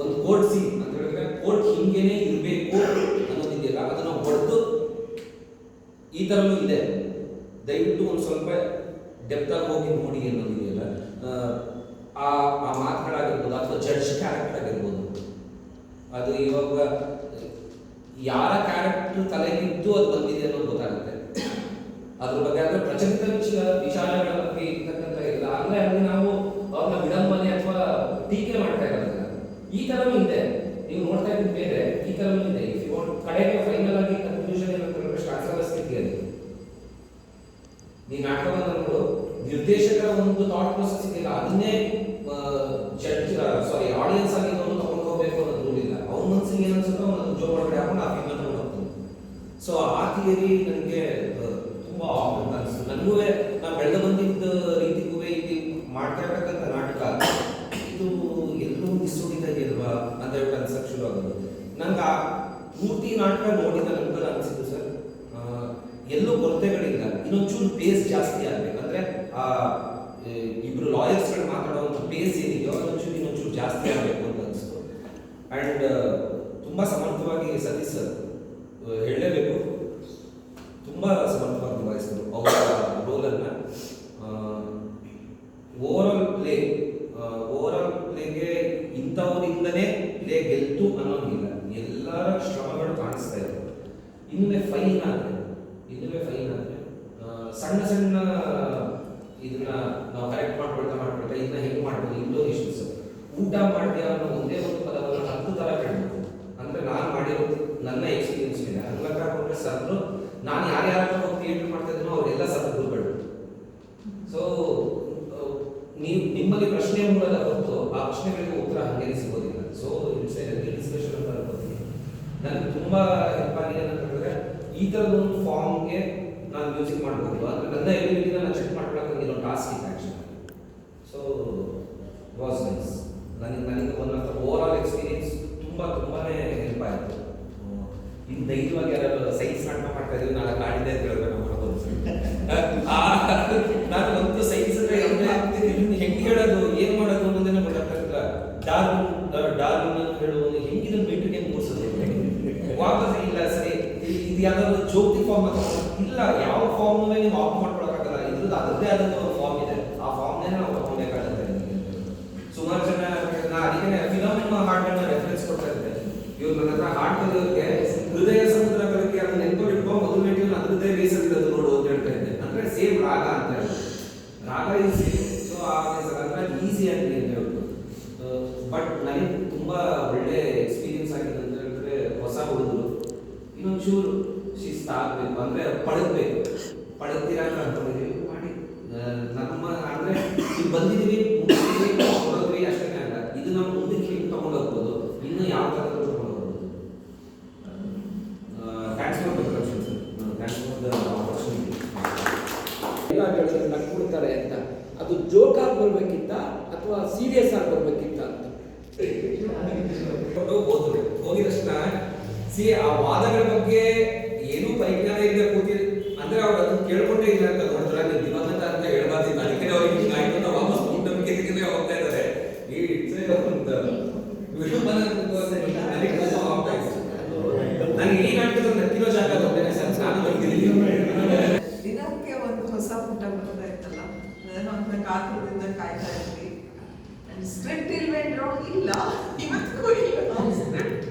ಒಂದು court scene ಅಂತ ಹೇಳಿದ್ರೆ ಕೋರ್ಟ್ ಹಿಂಗೇನೆ ಇರಬೇಕು ಅನ್ನೋದಿದೆಯಲ್ಲ ಅದನ್ನು ಹೊಡೆದು ಈ ಥರನೂ ಇದೆ. ದಯವಿಟ್ಟು ಒಂದು ಸ್ವಲ್ಪ ಡೆಪ್ತಾಗಿ ಹೋಗಿ ನೋಡಿ ಅನ್ನೋದಿದೆಯಲ್ಲ. ಆ ಆ ಮಾತುಗಳಾಗಿರ್ಬೋದು ಅಥವಾ ಜಡ್ಜ್ ಕ್ಯಾರೆಕ್ಟರ್ ಆಗಿರ್ಬೋದು ಅದು ಇವಾಗ ಯಾರ ಕ್ಯಾರೆಕ್ಟರ್ ತಲೆಗಿದ್ದು ಅದು ಬಂದಿದೆ ಅನ್ನೋದು ಗೊತ್ತಾಗುತ್ತೆ. ಅದ್ರ ಬಗ್ಗೆ ಅಂದ್ರೆ ಪ್ರಚಲಿತ ವಿಷಯ, ವಿಚಾರಗಳ ಬಗ್ಗೆ ಇರ್ತಕ್ಕಂಥ ಇಲ್ಲ. ಅಂದ್ರೆ ಅಲ್ಲಿ ನಾವು ಅವ್ರನ್ನ ವಿಡಂಬನೆ ಅಥವಾ ಟೀಕೆ ಮಾಡ್ತಾ ಇರೋದಿಲ್ಲ. ಈ ತರನೂ ಇದೆ. ನೀವು ನೋಡ್ತಾ ಇದ್ದ ಬೇರೆ ಈ ತರನೂ ಇದೆ. ಕಡೆಗೆ ಫೈನಲ್ ಆಗಿ ಕನ್ಕ್ಲೂಷನ್ ಏನಂತಂದ್ರೆ ಶಾಸ್ತ್ರದ ಸ್ಥಿತಿಯಲ್ಲಿ ಈ ನಾಟಕವನ್ನು ನೋಡು, ನಿರ್ದೇಶಕರ ಒಂದು ಥಾಟ್ ಪ್ರೊಸೆಸ್ ಇದೆಯಲ್ಲ ಅದನ್ನೇ ಜಡ್ಜ್ ಸಾರಿ ಆಡಿಯನ್ಸ್ ಆಗಿ ಅವನು ತಗೊಂಡು ಹೋಗಬೇಕು ಅನ್ನೋದು ರೂಲ್ ಇಲ್ಲ. ಅವ್ರ ಮನಸ್ಸಿಗೆ ಏನು ಅನ್ಸುತ್ತೋ ಒಂದು ಜೋ ಒಳಗಡೆ ಹಾಕೊಂಡು ಆ ಫಿಲ್ಮ್ ತಗೊಂಡು ಸೊ ಆ ಥಿಯರಿ ನನಗೆ ತುಂಬಾ ಅನಿಸ್ತು ನನಗೂ ನಾವು ಬೆಳೆದು ಬಂದಿದ್ದ ರೀತಿಗೂ ಇಲ್ಲಿ ಮಾಡ್ತಾ ಇರ್ತಕ್ಕಂಥ ನಾಟಕ ಇದು ಎಲ್ಲೂ ಮಿಸ್ಸುಡಿತಾ ಇದೆಯಲ್ವಾ ಅಂತ ಹೇಳ್ಬಿಟ್ಟು ಅನ್ಸಕ್ಕೆ ಶುರು ಆಗೋದು ನಂಗೆ ಆ ಪೂರ್ತಿ ನಾಟಕ ನೋಡಿದ ನಂತರ ಅನಿಸಿದ್ದು ಸರ್ ಎಲ್ಲೂ ಕೊರತೆಗಳಿಲ್ಲ. ಇನ್ನೊಂಚೂರು ಪೇಸ್ ಜಾಸ್ತಿ ಆಗಬೇಕು ಅಂದರೆ ಆ ಇಬ್ಬರು ಲಾಯರ್ಸ್ಗಳು ಮಾತಾಡುವಂಥ ಪೇಸ್ ಏನಿದೆಯೋ ಅದೊಂಚೂರು ಇನ್ನೊಂಚೂರು ಜಾಸ್ತಿ ಆಗಬೇಕು ಅಂತ ಅನಿಸ್ತು. ಆ್ಯಂಡ್ ತುಂಬ ಸಮರ್ಥವಾಗಿ ಸತೀಶ್ ಸರ್ ಹೇಳಲೇಬೇಕು. ತುಂಬ ಸಮರ್ಥವಾಗಿ ನಿಭಾಯಿಸಿದ್ರು ಅವರ ರೋಲನ್ನು ಓವರ್ ಆಲ್ ಪ್ಲೇ ಓವರ್ ಪ್ಲೇಗೆ ಇಂಥವರಿಂದನೇ ಪ್ಲೇ ಗೆಲ್ತು ಅನ್ನೋದಿಲ್ಲ ಎಲ್ಲರ ಶ್ರಮಗಳು ಕಾಣಿಸ್ತಾ ಇದೆ. ಇನ್ನುವೇ ಫೈನ್ ಆದರೆ ಇನ್ನುವೇ ಫೈನ್ ಆದರೆ ಸಣ್ಣ ಸಣ್ಣ ಇದನ್ನ ನಾವು ಕರೆಕ್ಟ್ ಮಾಡ್ಕೊಳ್ತಾ ಮಾಡ್ಕೊಳ್ತಾ ಇದನ್ನ ಹೆಂಗೆ ಮಾಡ್ಬೋದು ಇಂಡೋನೇಷನ್ಸ್ ಊಟ ಮಾಡ್ತೀಯ ಅನ್ನೋ ಒಂದೇ ಒಂದು ಪದವನ್ನು ಹತ್ತು ಥರ ಕೇಳಬೇಕು ಅಂದರೆ ನಾನು ಮಾಡಿರೋದು ನನ್ನ ಎಕ್ಸ್ಪೀರಿಯನ್ಸ್ ಮೇಲೆ. ಹಂಗಂತ ಹಾಕೊಂಡ್ರೆ ಸರ್ನು ನಾನು ಯಾರ್ಯಾರ ಥಿಯೇಟರ್ ಮಾಡ್ತಾ ಇದ್ದೀನೋ ಅವರೆಲ್ಲ ಸದ್ಗುರುಗಳು ಸೊ ನೀವು ನಿಮ್ಮಲ್ಲಿ ಪ್ರಶ್ನೆ ಮೂಲದ ಹೊತ್ತು, ಆ ಪ್ರಶ್ನೆಗಳಿಗೆ ಉತ್ತರ ಹಂಗೆ ಸಿಗೋದಿಲ್ಲ ಸೊ ಇಟ್ಸ್ ಡಿಸ್ಕಷನ್ ಅಂತ ಅನ್ಕೋತೀನಿ ನನಗೆ ತುಂಬಾ ಹೆಲ್ಪ್ ಆಗಿದೆ ಅಂತ ಹೇಳಿದ್ರೆ ಈ ಥರದ ಒಂದು ಫಾರ್ಮ್ಗೆ ನಾನು ಮ್ಯೂಸಿಕ್ ಮಾಡ್ಬೋದು ಅಂದ್ರೆ ನನ್ನ ಎಬಿಲಿಟಿ ನಾನು ಚೆಕ್ ಮಾಡ್ಕೊಳಕ್ಕೆ ಒಂದು ಟಾಸ್ಕ್ ಇದೆ ಆ್ಯಕ್ಚುಲಿ ಸೊ ವಾಸ್ ನೈಸ್ ನನಗೆ ನನಗೆ ಒಂದು ಓವರ್ ಆಲ್ ಎಕ್ಸ್ಪೀರಿಯನ್ಸ್ ತುಂಬ ತುಂಬಾ ಹೆಲ್ಪ್ ಆಯಿತು ಇನ್ನು ಧೈರ್ಯವಾಗಿ ಯಾರು ಸೈನ್ಸ್ ನಾಟಕ ಮಾಡ್ತಾ ಇದ್ದೀವಿ ನಾನು ಕಾಡಿದೆ ಅಂತ ಹೇಳ್ಬೇಕು ನಮ್ಮ ನಾನು ಒಂದು ಸೈನ್ಸ್ ಅಂದ್ರೆ ಅಂದ್ರೆ ಇದನ್ನ ಹೆಂಗೆ ಹೇಳೋದು ಏನ್ ಮಾಡೋದು ಅನ್ನೋದನ್ನ ಗೊತ್ತಾಗ್ತಿಲ್ಲ ಡಾರ್ವಿನ್ ಡಾರ್ವಿನ್ ಅಂತ ಹೇಳುವನು ಹೆಂಗಿದ ಮೀಟಿಂಗ್ ಹೆಂಗ್ ಮೂಡಿಸೋದು ವಾಪಸ್ ಇಲ್ಲ, ಸರಿ. ಇದು ಯಾವ್ದಾದ್ರು ಜೋಕ್ತಿ ಫಾರ್ಮ್ ಇಲ್ಲ, ಯಾವ ಫಾರ್ಮ್ ನೀವು ಆಫ್ ಮಾಡ್ಕೊಳಕ್ಕಾಗಲ್ಲ. ಇದ್ರದ್ದು ಅದರದ್ದೇ ಆದಂತ ಒಂದು ಫಾರ್ಮ್ ಇದೆ. ಆ ಫಾರ್ಮ್ನೇ ನಾವು ತಗೊಬೇಕಾಗುತ್ತೆ. ಸುಮಾರು ಜನ, ನಾ ಅದಕ್ಕೆ ಫಿಲಮ್ ಹಾಡ್ಗಳನ್ನ ರೆಫರೆನ್ಸ್ ಕೊಡ್ತಾ ಇದ್ದೆ. ಇವ್ರು ನನ್ನ ಹತ್ರ ಹಾಡ್ ಕಲಿಯೋರಿಗೆ ಹೃದಯ ಸಮುದ್ರ ಕಲಿಕೆ ಅದನ್ನ ನೆನ್ಕೊಂಡು ಮೊದಲು ಮೆಟೀರಿಯಲ್ ಅದು ಹೃದಯ ಅದು ನೋಡು ಅಂತ ಹೇಳ್ತಾ ಇದ್ದೆ. ಅಂದ್ರೆ ಸೇಮ್ ರಾಗ ಅಂತ ಹೇಳಿ ರಾಗ ಸೇಮ್ ಸೊ ಆ ಈಸಿ ಅಂತ ಹೇಳ್ಬೋದು. ಬಟ್ ನನಗೆ ತುಂಬಾ ಒಳ್ಳೆ ಎಕ್ಸ್ಪೀರಿಯನ್ಸ್ ಆಗಿದೆ ಅಂತ ಹೇಳಿದ್ರೆ ಹೊಸ ಹುಡುಗರು ಇನ್ನೊಂಚೂರು ಶಿಸ್ತಾಗಬೇಕು. ಅಂದ್ರೆ ಪಳಗ್ಬೇಕು ಪಳಗ್ತೀರಾ ಅಂತ ಮಾಡಿ. ನಮ್ಮ ಅಂದ್ರೆ ಮುಗಿಸಿದೀವಿ ಹೊರದ್ವಿ ಅಷ್ಟೇ ಅಲ್ಲ. ಇದು ನಾವು ಮುಂದಕ್ಕೆ ಹಿಂಗೆ ತಗೊಂಡು ಹೋಗ್ಬೋದು ಇನ್ನು ಯಾವ ಥರ ತಗೊಂಡು ಹೋಗ್ಬೋದು thanks for production sir. Thanks for the opportunity dialogue ಹೇಳಿದ್ರೆ ನಗ್ಬಿಡ್ತಾರೆ ಅಂತ. ಅದು ಜೋಕ್ ಆಗಿ ಬರ್ಬೇಕಿತ್ತ ಅಥವಾ ಸೀರಿಯಸ್ ಆಗಿ ಬರ್ಬೇಕಿತ್ತ ಅಂತ? ಹೋದ್ರು. ಹೋಗಿದ ತಕ್ಷಣ ಸಿ ಆ ವಾದಗಳ ಬಗ್ಗೆ ಏನೂ ಪರಿಜ್ಞಾನ ಇಲ್ಲದೆ ಕೂತಿ ಅಂದ್ರೆ ಅವ್ರು ಅದನ್ನ ಕೇಳ್ಕೊಂಡೇ ಇಲ್ಲ ಅಂತ ನೋಡಿದ್ರೆ ನೀವು ದಿವಂಗತ ಅಂತ ಹೇಳ್ಬಾರ್ದಿಲ್ಲ ಅದಕ್ಕೆ ಅವ್ರಿಗೆ ಹಿಂಗಾಯ್ತು ಅಂತ ವಾಪಸ್ ಮೂಢನಂಬಿಕೆಗೆ ಹೋಗ್ತಾ ಇದ್ದಾರೆ. ಈ ಇಟ್ಸ್ ಒಂದು ನನಗೆ ನಕ್ಕಿರೋ ಜಾಗ ಸರ್. ನಾನು ದಿನಕ್ಕೆ ಹೊಸ ಪುಟ ಬರ್ತಾ ಇತ್ತಲ್ಲ ನಾನು ಅಂತ ಕಾತುರದಿಂದ ಕಾಯ್ತಾ ಇದ್ವಿ. ಸ್ಕ್ರಿಪ್ಟ್ ಇಲ್ವೇನ್ರೋ? ಇಲ್ಲ. ಇವತ್ತಿಗೂ ಇಲ್ಲ. ಸ್ಕ್ರಿಪ್ಟ್